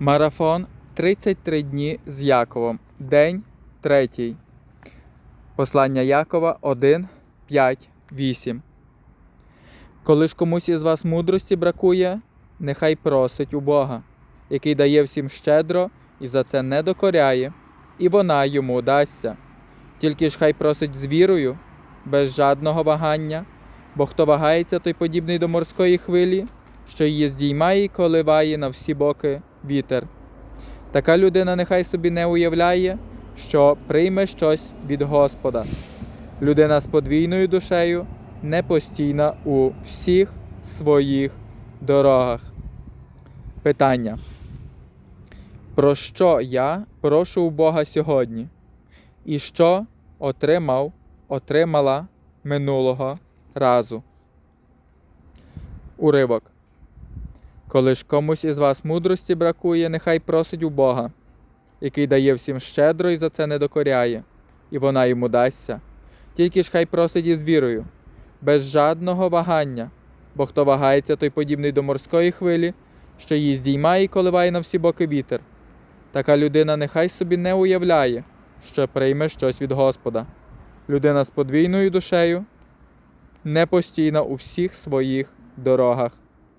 Марафон 33 дні з Яковом. День 3. Послання Якова 1, 5, 8. Коли ж комусь із вас мудрості бракує, нехай просить у Бога, який дає всім щедро і за це не докоряє, і вона йому дасться. Тільки ж хай просить з вірою, без жадного вагання, бо хто вагається, той подібний до морської хвилі, що її здіймає і коливає на всі боки вітер. Така людина нехай собі не уявляє, що прийме щось від Господа. Людина з подвійною душею не постійна у всіх своїх дорогах. Питання. Про що я прошу у Бога сьогодні? І що отримав, отримала минулого разу? Уривок. Коли ж комусь із вас мудрості бракує, нехай просить у Бога, який дає всім щедро і за це не докоряє, і вона йому дасться. Тільки ж хай просить із вірою, без жадного вагання, бо хто вагається, той подібний до морської хвилі, що її здіймає і коливає на всі боки вітер. Така людина нехай собі не уявляє, що прийме щось від Господа. Людина з подвійною душею не постійна у всіх своїх дорогах.